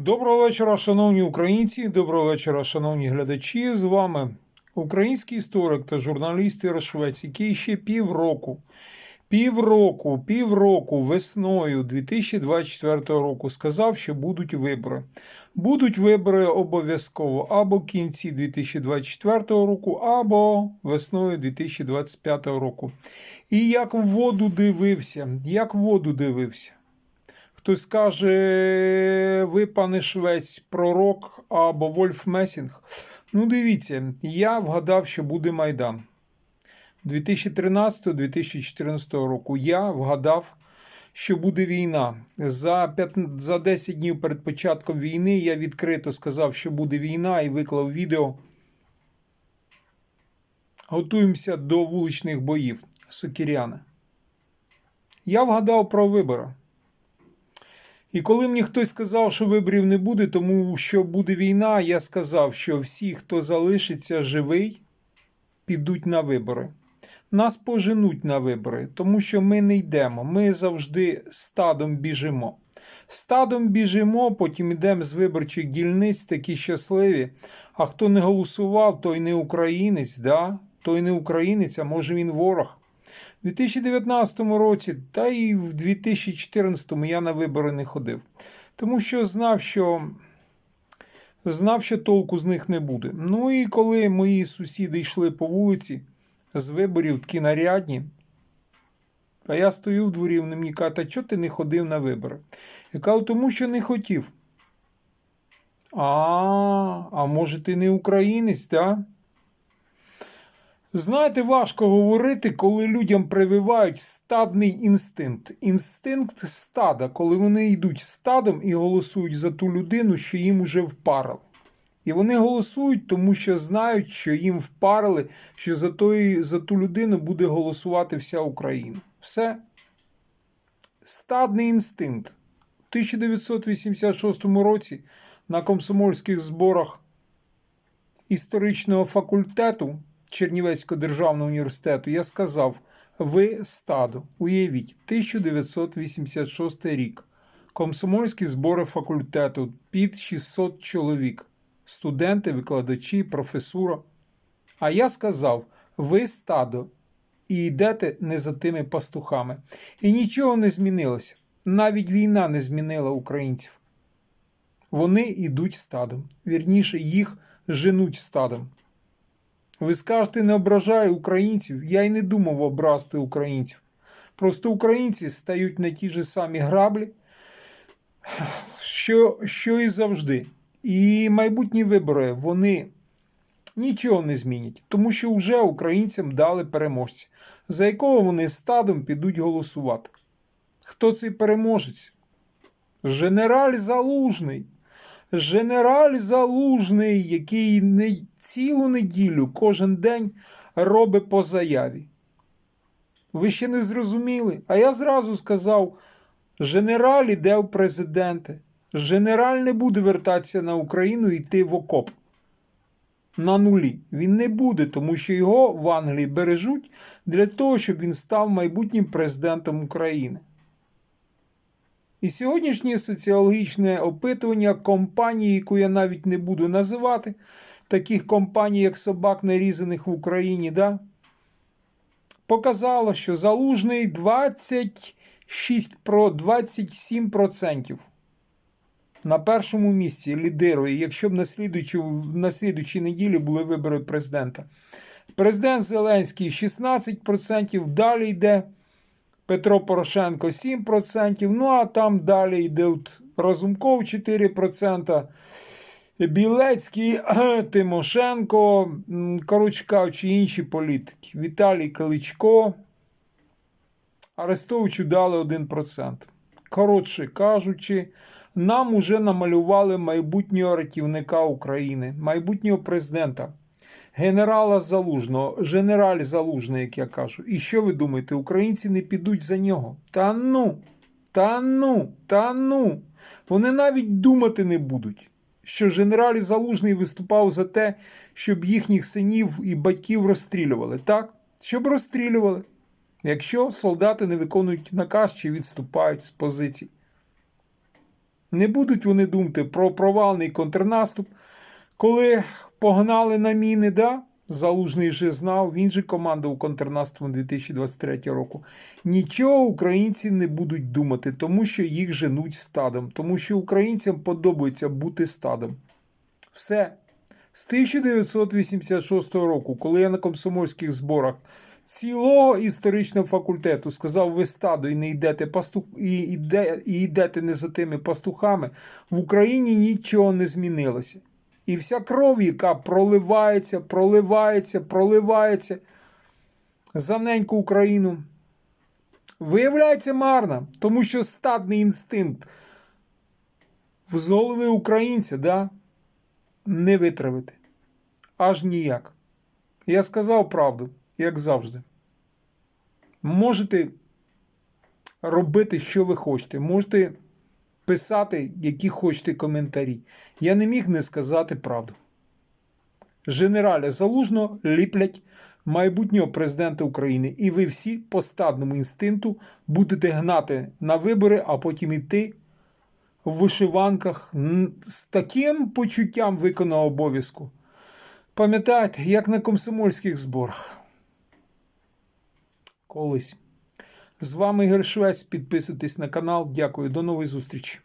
Доброго вечора, шановні українці. Доброго вечора, шановні глядачі. З вами український історик та журналіст Ір Швець, який ще півроку, півроку, півроку весною 2024 року сказав, що будуть вибори. Будуть вибори обов'язково або в кінці 2024 року, або весною 2025 року. І як в воду дивився, як в воду дивився. Хтось каже, ви, пане Швець, пророк або Вольф Месінг. Ну, дивіться, я вгадав, що буде Майдан. 2013-2014 року я вгадав, що буде війна. За, 5, за 10 днів перед початком війни я відкрито сказав, що буде війна, і виклав відео. Готуємося до вуличних боїв. Сокіряни. Я вгадав про вибори. І коли мені хтось сказав, що виборів не буде, тому що буде війна, я сказав, що всі, хто залишиться живий, підуть на вибори. Нас поженуть на вибори, тому що ми не йдемо. Ми завжди стадом біжимо. Стадом біжимо, потім йдемо з виборчих дільниць, такі щасливі. А хто не голосував, той не українець, да? той не українець, а може він ворог. У 2019 році, та й в 2014 я на вибори не ходив. Тому що знав, що знав, що толку з них не буде. Ну і коли мої сусіди йшли по вулиці з виборів такі нарядні, а я стою в дворі, вони мені кажуть, а чого ти не ходив на вибори? Я кажу, тому що не хотів. А, а може ти не українець, так? Знаєте, важко говорити, коли людям прививають стадний інстинкт. Інстинкт стада, коли вони йдуть стадом і голосують за ту людину, що їм уже впарили. І вони голосують, тому що знають, що їм впарили, що за, той, за ту людину буде голосувати вся Україна. Все. Стадний інстинкт. У 1986 році на комсомольських зборах історичного факультету. Чернівецького державного університету, я сказав: ви стадо, уявіть, 1986 рік. Комсомольські збори факультету під 600 чоловік, студенти, викладачі, професура. А я сказав: ви стадо, і йдете не за тими пастухами. І нічого не змінилося. Навіть війна не змінила українців. Вони йдуть стадом. Вірніше, їх женуть стадом. Ви скажете, не ображаю українців. Я й не думав обрасти українців. Просто українці стають на ті ж самі граблі, що, що і завжди. І майбутні вибори вони нічого не змінять, тому що вже українцям дали переможця, за якого вони стадом підуть голосувати. Хто цей переможець? Генераль Залужний. Генераль Залужний, який не цілу неділю кожен день робить по заяві. Ви ще не зрозуміли? А я зразу сказав: генераль іде в президенти. Генераль не буде вертатися на Україну і йти в окоп. На нулі. Він не буде, тому що його в Англії бережуть для того, щоб він став майбутнім президентом України. І сьогоднішнє соціологічне опитування компанії, яку я навіть не буду називати, таких компаній, як собак нарізаних в Україні, да, показало, що залужний 26 про 27% на першому місці лідирує, якщо б на слідуючій, на слідуючій неділі були вибори президента. Президент Зеленський 16%, далі йде. Петро Порошенко 7%. Ну а там далі йде Разумков 4%. Білецький, Тимошенко, коротше кажучи, інші політики. Віталій Кличко. Арестовичу дали 1%. Коротше кажучи, нам уже намалювали майбутнього рятівника України, майбутнього президента генерала Залужного, генераль Залужний, як я кажу. І що ви думаєте, українці не підуть за нього? Та ну, та ну, та ну. Вони навіть думати не будуть, що генераль Залужний виступав за те, щоб їхніх синів і батьків розстрілювали. Так? Щоб розстрілювали. Якщо солдати не виконують наказ чи відступають з позицій. Не будуть вони думати про провальний контрнаступ, коли погнали на міни, да? Залужний же знав, він же командував контрнаступом 2023 року. Нічого українці не будуть думати, тому що їх женуть стадом, тому що українцям подобається бути стадом. Все. З 1986 року, коли я на комсомольських зборах цілого історичного факультету сказав, ви стадо і не йдете пастух, і, йде, і йдете не за тими пастухами, в Україні нічого не змінилося. І вся кров, яка проливається, проливається, проливається за неньку Україну, виявляється марна, тому що стадний інстинкт з голови українця, да, не витравити. Аж ніяк. Я сказав правду, як завжди. Можете робити, що ви хочете. Можете писати, які хочете коментарі. Я не міг не сказати правду. Генераля залужно ліплять майбутнього президента України. І ви всі по стадному інстинкту будете гнати на вибори, а потім іти в вишиванках з таким почуттям виконаного обов'язку. Пам'ятаєте, як на комсомольських зборах. Колись. З вами Ігор Швець. Підписуйтесь на канал. Дякую. До нової зустрічі.